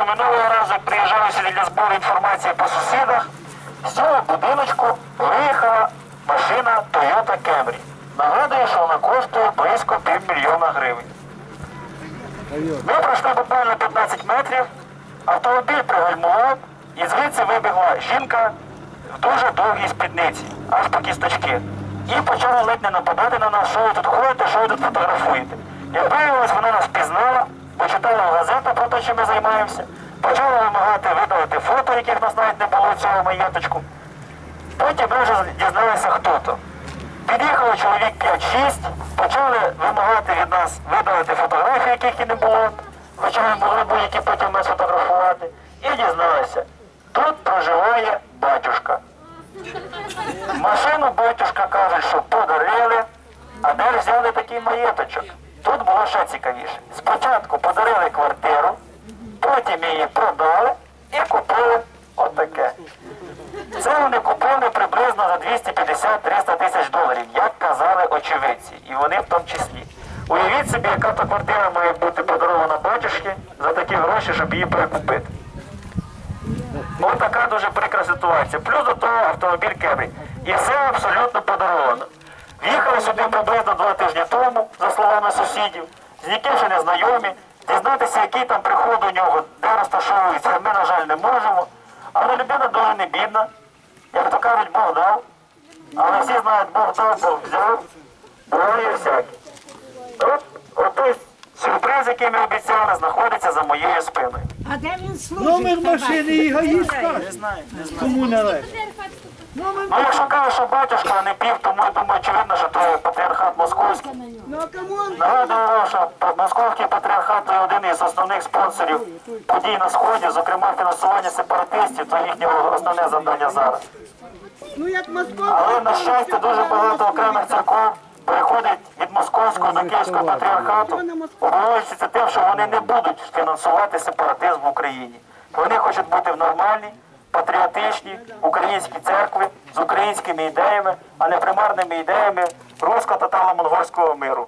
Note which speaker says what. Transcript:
Speaker 1: Минулого разу, приїжджали сюди для збору інформації по сусідах, з цього будиночку виїхала машина Toyota Camry. Нагадую, що вона коштує близько півмільйона гривень. Ми пройшли буквально 15 метрів, автомобіль пригальмував і звідси вибігла жінка в дуже довгій спідниці, аж по кісточки. І почала ледь не нападати на нас, що ви тут ходите, що ви тут фотографуєте. Як виявилось, вона нас впізнала, те, чим ми займаємося. Почала вимагати видалити фото, яких нас навіть не було цього маєточку. Потім ми вже дізналися, хто то. Під'їхало чоловік 5-6, почали вимагати від нас видалити фотографії, яких і не було, хоча ми могли будь-які потім нас фотографувати. І дізналися, тут проживає батюшка. Машину батюшка каже, що подарили, а де взяли такий маєточок. Тут було ще цікавіше. Спочатку подарили квартиру, потім її продали і купили отаке. Це вони купили приблизно за 250-300 тисяч доларів, як казали очевидці, і вони в тому числі. Уявіть собі, яка то квартира має бути подарована батюшки за такі гроші, щоб її перекупити. Ось така дуже прикра ситуація. Плюс до того автомобіль Кемрі. І все абсолютно подаровано. В'їхали сюди приблизно два тижні тому, за словами сусідів, з ніким ще не знайомі. Дізнатися, який там приход у нього, де розташовується, ми, на жаль, не можемо. Але людина дуже не бідна. Як то кажуть, Бог дав. Але всі знають, Бог дав, Бог взяв. Буває всяке. От, от той сюрприз, який ми обіцяли, знаходиться за моєю спиною.
Speaker 2: А де він служить?
Speaker 3: Номер машини і гаї скаже. Кому належить?
Speaker 1: Ну, якщо кажуть, що батюшка, а не пів, тому я думаю, очевидно, що це патріархат московський.
Speaker 2: Ну, а кому он?
Speaker 1: Нагадую вам, що московський патріархат один із основних спонсорів подій на Сході, зокрема фінансування сепаратистів, це їхнє основне завдання зараз.
Speaker 2: Ну.
Speaker 1: Але, на щастя, дуже багато окремих церков переходить від московського до київського патріархату, обговорюється тим, що вони не будуть фінансувати сепаратизм в Україні. Вони хочуть бути в нормальній, патріотичній українські церкви з українськими ідеями, а не примарними ідеями русько татало монгольського миру.